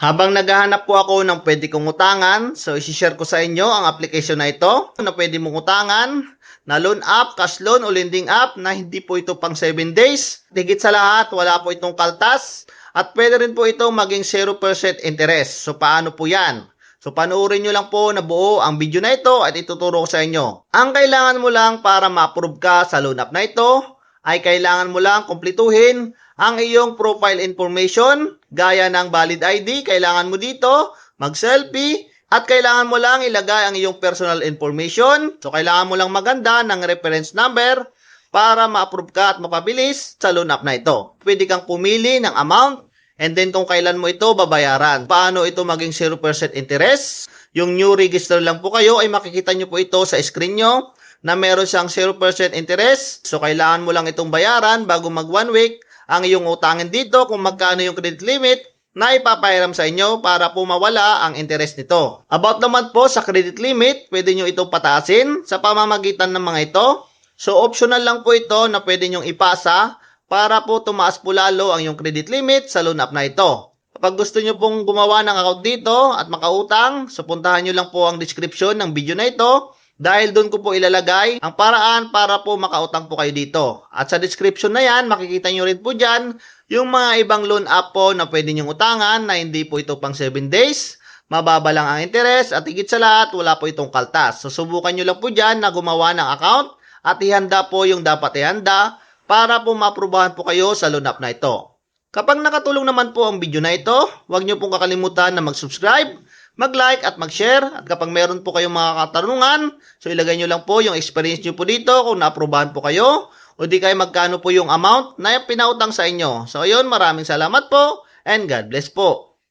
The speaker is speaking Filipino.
Habang naghahanap po ako ng pwede kong utangan, so isi-share ko sa inyo ang application na ito na pwede mong utangan na loan app, cash loan o lending app na hindi po ito pang 7 days. Higit sa lahat, wala po itong kaltas at pwede rin po ito maging 0% interest. So paano po yan? So panoorin nyo lang po na buo ang video na ito at ituturo ko sa inyo. Ang kailangan mo lang para ma-approve ka sa loan app na ito ay kailangan mo lang kumpletuhin ang iyong profile information gaya ng valid ID, kailangan mo dito mag-selfie at kailangan mo lang ilagay ang iyong personal information. So kailangan mo lang maganda ng reference number para ma-approve ka at mapabilis sa loan app na ito. Pwede kang pumili ng amount and then kung kailan mo ito babayaran. Paano ito maging 0% interest? Yung new register lang po kayo ay makikita nyo po ito sa screen nyo na meron siyang 0% interest. So, kailangan mo lang itong bayaran bago mag one week ang iyong utangin dito kung magkano yung credit limit na ipapahiram sa inyo para po mawala ang interest nito. About naman po sa credit limit, pwede nyo itong pataasin sa pamamagitan ng mga ito. So, optional lang po ito na pwede nyong ipasa para po tumaas po lalo ang yung credit limit sa loan app na ito. Kapag gusto nyo pong gumawa ng account dito at makautang, so puntahan nyo lang po ang description ng video na ito dahil doon ko po ilalagay ang paraan para po makautang po kayo dito. At sa description na yan, makikita nyo rin po dyan yung mga ibang loan app po na pwede nyong utangan na hindi po ito pang 7 days. Mababa lang ang interest at higit sa lahat, wala po itong kaltas. So subukan nyo lang po dyan na gumawa ng account at ihanda po yung dapat ihanda para po maaprubahan po kayo sa loan app na ito. Kapag nakatulong naman po ang video na ito, huwag nyo pong kakalimutan na mag-subscribe, mag-like at mag-share. At kapag meron po kayong mga katanungan, so ilagay nyo lang po yung experience nyo po dito kung naaprubahan po kayo o di kayo magkano po yung amount na pinautang sa inyo. So ayun, maraming salamat po and God bless po.